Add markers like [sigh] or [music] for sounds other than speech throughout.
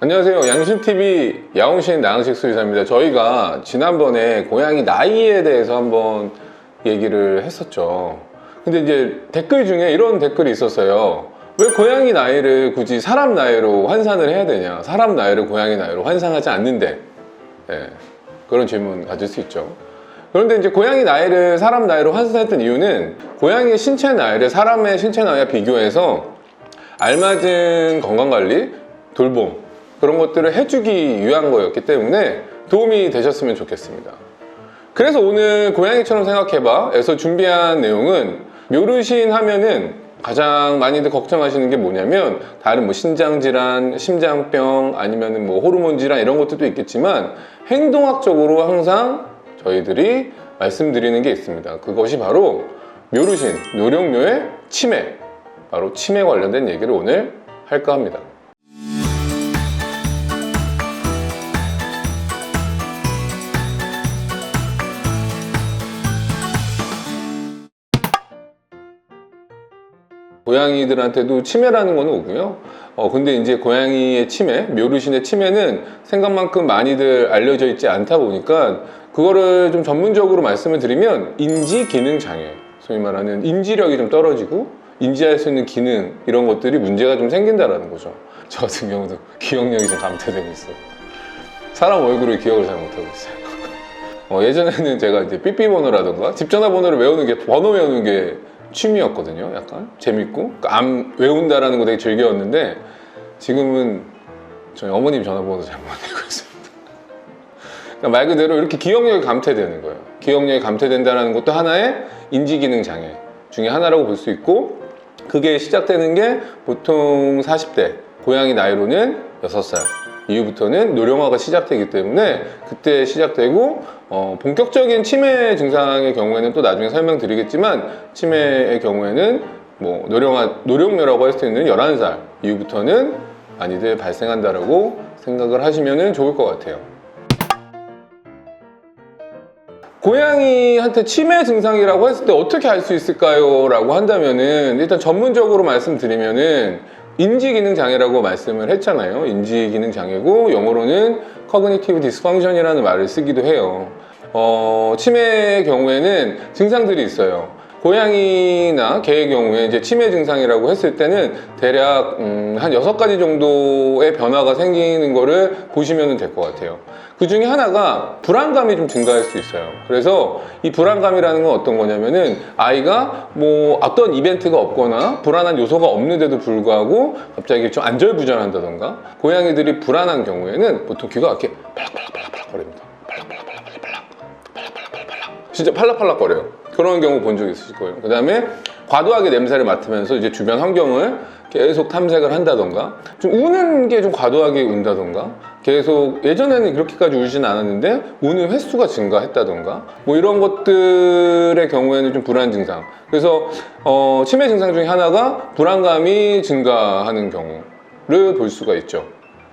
안녕하세요. 양신TV 야옹신 나양식 수의사입니다. 저희가 지난번에 고양이 나이에 대해서 한번 얘기를 했었죠. 근데 이제 댓글 중에 이런 댓글이 있었어요. 왜 고양이 나이를 굳이 사람 나이로 환산을 해야 되냐? 사람 나이를 고양이 나이로 환산하지 않는데. 예, 그런 질문 가질 수 있죠. 그런데 이제 고양이 나이를 사람 나이로 환산했던 이유는 고양이의 신체 나이를 사람의 신체 나이와 비교해서 알맞은 건강관리, 돌봄 그런 것들을 해주기 위한 거였기 때문에 도움이 되셨으면 좋겠습니다. 그래서 오늘 고양이처럼 생각해봐 에서 준비한 내용은 묘르신 하면은 가장 많이들 걱정하시는 게 뭐냐면 다른 뭐 신장질환, 심장병 아니면은 뭐 호르몬 질환 이런 것들도 있겠지만 행동학적으로 항상 저희들이 말씀드리는 게 있습니다. 그것이 바로 묘르신, 묘령묘의 치매 바로 치매 관련된 얘기를 오늘 할까 합니다. 고양이들한테도 치매라는 거는 오고요. 어, 근데 이제 고양이의 치매, 묘르신의 치매는 생각만큼 많이들 알려져 있지 않다 보니까 그거를 좀 전문적으로 말씀을 드리면 인지 기능 장애, 소위 말하는 인지력이 좀 떨어지고 인지할 수 있는 기능 이런 것들이 문제가 좀 생긴다라는 거죠. 저 같은 경우도 기억력이 좀 감퇴되고 있어요. 사람 얼굴을 기억을 잘 못하고 있어요. [laughs] 어, 예전에는 제가 이제 삐삐 번호라던가 집 전화번호를 외우는 게 번호 외우는 게 취미였거든요. 약간 재밌고 그러니까 암 외운다라는 거 되게 즐겨웠는데 지금은 저희 어머님 전화번호 잘못 외우고 있습니다. 그러니까 말 그대로 이렇게 기억력이 감퇴되는 거예요. 기억력이 감퇴된다는 것도 하나의 인지기능 장애 중에 하나라고 볼 수 있고 그게 시작되는 게 보통 40대 고양이 나이로는 6살 이후부터는 노령화가 시작되기 때문에 그때 시작되고 어, 본격적인 치매 증상의 경우에는 또 나중에 설명드리겠지만 치매의 경우에는 뭐 노령화 노령묘라고 할 수 있는 11살 이후부터는 많이들 발생한다라고 생각을 하시면 좋을 것 같아요. 고양이한테 치매 증상이라고 했을 때 어떻게 알 수 있을까요? 라고 한다면은 일단 전문적으로 말씀드리면은 인지기능 장애라고 말씀을 했잖아요. 인지기능 장애고 영어로는 cognitive dysfunction이라는 말을 쓰기도 해요. 어, 치매의 경우에는 증상들이 있어요. 고양이나 개의 경우에 이제 치매 증상이라고 했을 때는 대략 음, 한 여섯 가지 정도의 변화가 생기는 거를 보시면 될 것 같아요. 그 중에 하나가 불안감이 좀 증가할 수 있어요. 그래서 이 불안감이라는 건 어떤 거냐면은 아이가 뭐 어떤 이벤트가 없거나 불안한 요소가 없는데도 불구하고 갑자기 좀 안절부절한다던가 고양이들이 불안한 경우에는 보통 귀가 이렇게 팔락팔락팔락팔락 거립니다. 팔락팔락팔락팔락 팔락팔락팔락 진짜 팔락팔락 거려요. 그런 경우 본 적 있으실 거예요. 그 다음에 과도하게 냄새를 맡으면서 이제 주변 환경을 계속 탐색을 한다던가 좀 우는 게 좀 과도하게 운다던가 계속 예전에는 그렇게까지 울진 않았는데 우는 횟수가 증가했다던가 뭐 이런 것들의 경우에는 좀 불안 증상 그래서 어, 치매 증상 중에 하나가 불안감이 증가하는 경우를 볼 수가 있죠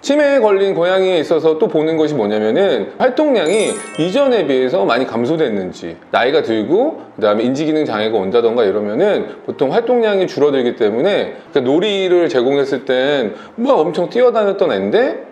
치매에 걸린 고양이에 있어서 또 보는 것이 뭐냐면은 활동량이 이전에 비해서 많이 감소됐는지 나이가 들고 그다음에 인지기능 장애가 온다던가 이러면은 보통 활동량이 줄어들기 때문에 그러니까 놀이를 제공했을 땐막 엄청 뛰어다녔던 애인데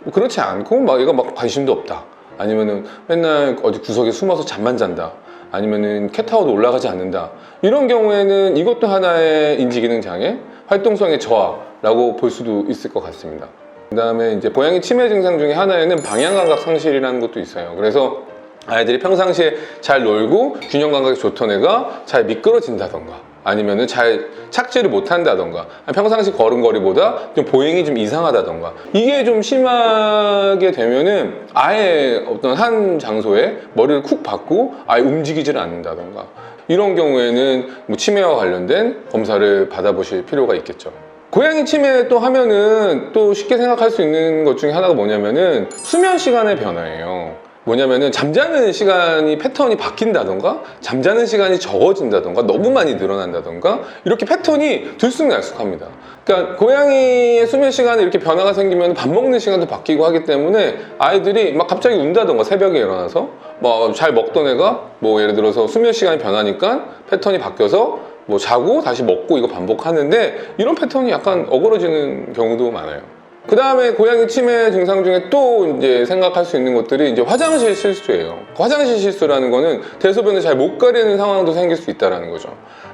뭐 그렇지 않고 막 얘가 막 관심도 없다. 아니면은 맨날 어디 구석에 숨어서 잠만 잔다. 아니면은 캣타워도 올라가지 않는다. 이런 경우에는 이것도 하나의 인지기능 장애 활동성의 저하라고 볼 수도 있을 것 같습니다. 그 다음에 이제 고양이 치매 증상 중에 하나에는 방향감각 상실이라는 것도 있어요. 그래서 아이들이 평상시에 잘 놀고 균형 감각이 좋던 애가 잘 미끄러진다던가 아니면은 잘 착지를 못한다던가 평상시 걸음걸이보다 좀 보행이 좀 이상하다던가 이게 좀 심하게 되면은 아예 어떤 한 장소에 머리를 쿡 박고 아예 움직이질 않는다던가 이런 경우에는 뭐 치매와 관련된 검사를 받아보실 필요가 있겠죠. 고양이 치매 또 하면은 또 쉽게 생각할 수 있는 것 중에 하나가 뭐냐면은 수면 시간의 변화예요. 뭐냐면은 잠자는 시간이 패턴이 바뀐다던가 잠자는 시간이 적어진다던가 너무 많이 늘어난다던가 이렇게 패턴이 들쑥날쑥합니다. 그러니까 고양이의 수면 시간에 이렇게 변화가 생기면 밥 먹는 시간도 바뀌고 하기 때문에 아이들이 막 갑자기 운다던가 새벽에 일어나서 뭐 잘 먹던 애가 뭐 예를 들어서 수면 시간이 변하니까 패턴이 바뀌어서 뭐 자고 다시 먹고 이거 반복하는데 이런 패턴이 약간 어그러지는 경우도 많아요. 그 다음에 고양이 치매 증상 중에 또 이제 생각할 수 있는 것들이 이제 화장실 실수예요. 화장실 실수라는 거는 대소변을 잘 못 가리는 상황도 생길 수 있다라는 거죠.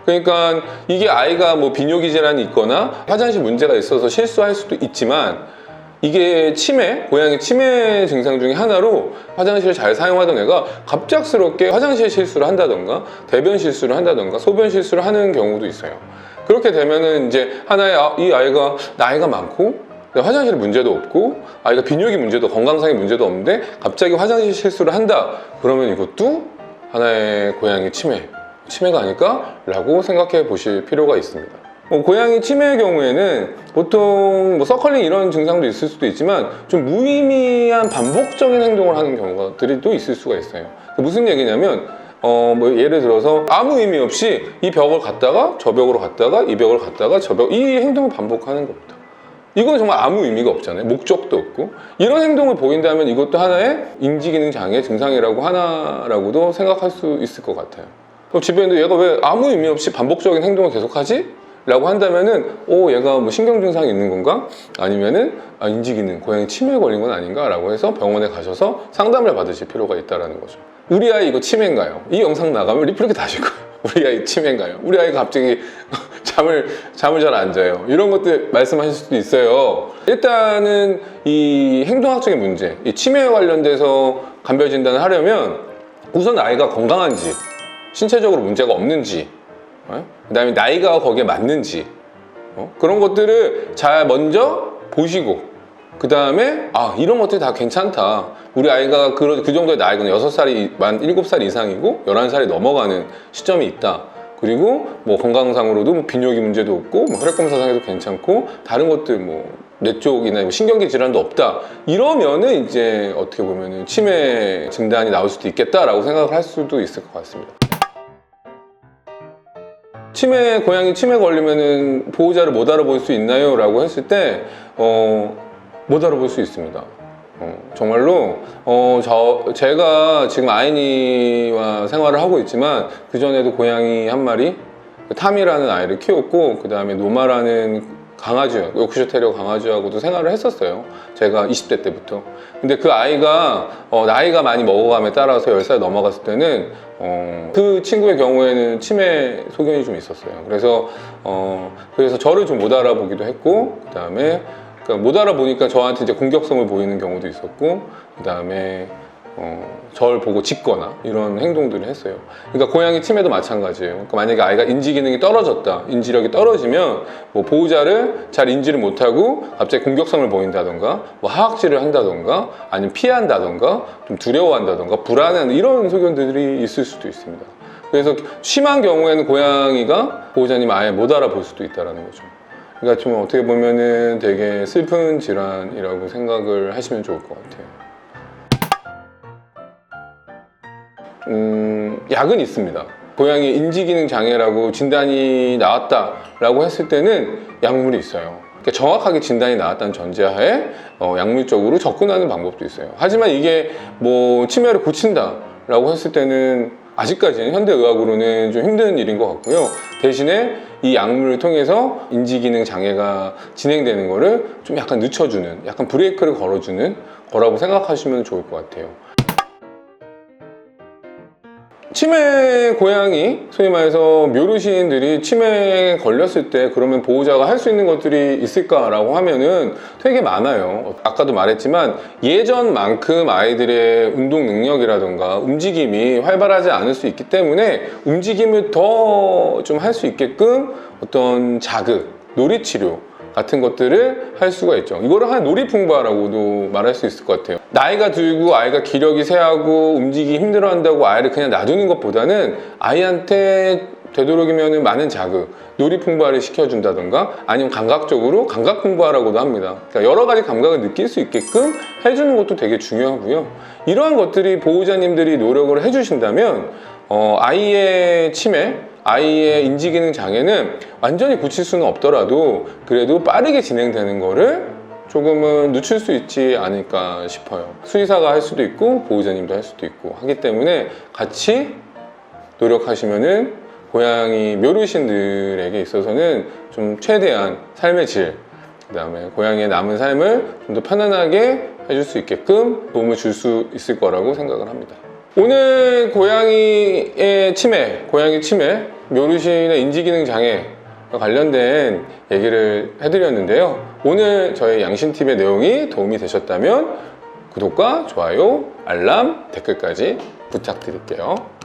그러니까 이게 아이가 뭐 비뇨기 질환이 있거나 화장실 문제가 있어서 실수할 수도 있지만 이게 치매, 고양이 치매 증상 중에 하나로 화장실을 잘 사용하던 애가 갑작스럽게 화장실 실수를 한다던가 대변 실수를 한다던가 소변 실수를 하는 경우도 있어요. 그렇게 되면은 이제 하나의 아- 이 아이가 나이가 많고 화장실 문제도 없고 아이가 비뇨기 문제도 건강상의 문제도 없는데 갑자기 화장실 실수를 한다 그러면 이것도 하나의 고양이 치매 치매가 아닐까 라고 생각해 보실 필요가 있습니다. 어, 고양이 치매의 경우에는 보통 뭐 서컬링 이런 증상도 있을 수도 있지만 좀 무의미한 반복적인 행동을 하는 경우들이 또 있을 수가 있어요. 무슨 얘기냐면 어, 뭐 예를 들어서 아무 의미 없이 이 벽을 갔다가 저 벽으로 갔다가 이 벽을 갔다가 저 벽, 이 행동을 반복하는 겁니다. 이건 정말 아무 의미가 없잖아요. 목적도 없고. 이런 행동을 보인다면 이것도 하나의 인지기능 장애 증상이라고 하나라고도 생각할 수 있을 것 같아요. 그럼 집에 있는데 얘가 왜 아무 의미 없이 반복적인 행동을 계속하지? 라고 한다면은 오 얘가 뭐 신경 증상이 있는 건가? 아니면은 아, 인지기능 고양이 치매에 걸린 건 아닌가 라고 해서 병원에 가셔서 상담을 받으실 필요가 있다라는 거죠. 우리 아이 이거 치매인가요? 이 영상 나가면 리플렇게 다실 거예요. [laughs] 우리 아이 치매인가요? 우리 아이가 갑자기 [laughs] 잠을 잠을 잘 안 자요. 이런 것들 말씀하실 수도 있어요. 일단은 이 행동학적인 문제, 이 치매에 관련돼서 감별 진단을 하려면 우선 아이가 건강한지, 신체적으로 문제가 없는지, 어? 그 다음에 나이가 거기에 맞는지 어? 그런 것들을 잘 먼저 보시고 그 다음에 아 이런 것들이 다 괜찮다 우리 아이가 그, 그 정도의 나이가 6살이 만 7살 이상이고 11살이 넘어가는 시점이 있다 그리고 뭐 건강상으로도 뭐 비뇨기 문제도 없고 뭐 혈액 검사상에도 괜찮고 다른 것들 뭐 뇌 쪽이나 뭐 신경계 질환도 없다 이러면은 이제 어떻게 보면은 치매 진단이 나올 수도 있겠다라고 생각을 할 수도 있을 것 같습니다. 치매 고양이 치매 걸리면은 보호자를 못 알아볼 수 있나요? 라고 했을 때 어, 못 알아볼 수 있습니다. 어, 정말로 어, 저 제가 지금 아이니와 생활을 하고 있지만 그 전에도 고양이 한 마리 탐이라는 아이를 키웠고 그 다음에 노마라는 강아지, 요크셔 테리어 강아지하고도 생활을 했었어요. 제가 20대 때부터. 근데 그 아이가 어, 나이가 많이 먹어감에 따라서 10살 넘어갔을 때는 어, 그 친구의 경우에는 치매 소견이 좀 있었어요. 그래서 어, 그래서 저를 좀 못 알아보기도 했고 그 다음에 그러니까 못 알아보니까 저한테 이제 공격성을 보이는 경우도 있었고 그 다음에 어, 저를 보고 짖거나 이런 행동들을 했어요. 그러니까 고양이 치매도 마찬가지예요. 그러니까 만약에 아이가 인지 기능이 떨어졌다, 인지력이 떨어지면 뭐 보호자를 잘 인지를 못하고 갑자기 공격성을 보인다던가, 뭐 하악질을 한다던가, 아니면 피한다던가, 좀 두려워한다던가, 불안한 이런 소견들이 있을 수도 있습니다. 그래서 심한 경우에는 고양이가 보호자님 아예 못 알아볼 수도 있다라는 거죠. 그러니까 좀 어떻게 보면은 되게 슬픈 질환이라고 생각을 하시면 좋을 것 같아요. 음, 약은 있습니다. 고양이 인지기능 장애라고 진단이 나왔다라고 했을 때는 약물이 있어요. 그러니까 정확하게 진단이 나왔다는 전제하에 어, 약물적으로 접근하는 방법도 있어요. 하지만 이게 뭐 치매를 고친다라고 했을 때는 아직까지는 현대의학으로는 좀 힘든 일인 것 같고요. 대신에 이 약물을 통해서 인지기능 장애가 진행되는 거를 좀 약간 늦춰주는, 약간 브레이크를 걸어주는 거라고 생각하시면 좋을 것 같아요. 치매 고양이 소위 말해서 묘르시인들이 치매에 걸렸을 때 그러면 보호자가 할 수 있는 것들이 있을까라고 하면은 되게 많아요. 아까도 말했지만 예전만큼 아이들의 운동 능력이라던가 움직임이 활발하지 않을 수 있기 때문에 움직임을 더 좀 할 수 있게끔 어떤 자극, 놀이치료 같은 것들을 할 수가 있죠. 이거를 한 놀이풍바라고도 말할 수 있을 것 같아요. 나이가 들고 아이가 기력이 쇠하고 움직이기 힘들어한다고 아이를 그냥 놔두는 것보다는 아이한테 되도록이면 많은 자극, 놀이풍바를 시켜준다던가 아니면 감각적으로 감각풍바라고도 합니다. 그러니까 여러 가지 감각을 느낄 수 있게끔 해주는 것도 되게 중요하고요. 이러한 것들이 보호자님들이 노력을 해주신다면 어, 아이의 치매, 아이의 인지기능 장애는 완전히 고칠 수는 없더라도 그래도 빠르게 진행되는 거를 조금은 늦출 수 있지 않을까 싶어요. 수의사가 할 수도 있고 보호자님도 할 수도 있고 하기 때문에 같이 노력하시면은 고양이 묘르신들에게 있어서는 좀 최대한 삶의 질 그 다음에 고양이의 남은 삶을 좀 더 편안하게 해줄 수 있게끔 도움을 줄 수 있을 거라고 생각을 합니다. 오늘 고양이의 치매, 고양이 치매, 묘르신의 인지기능 장애 관련된 얘기를 해드렸는데요. 오늘 저희 양신팁의 내용이 도움이 되셨다면 구독과 좋아요, 알람, 댓글까지 부탁드릴게요.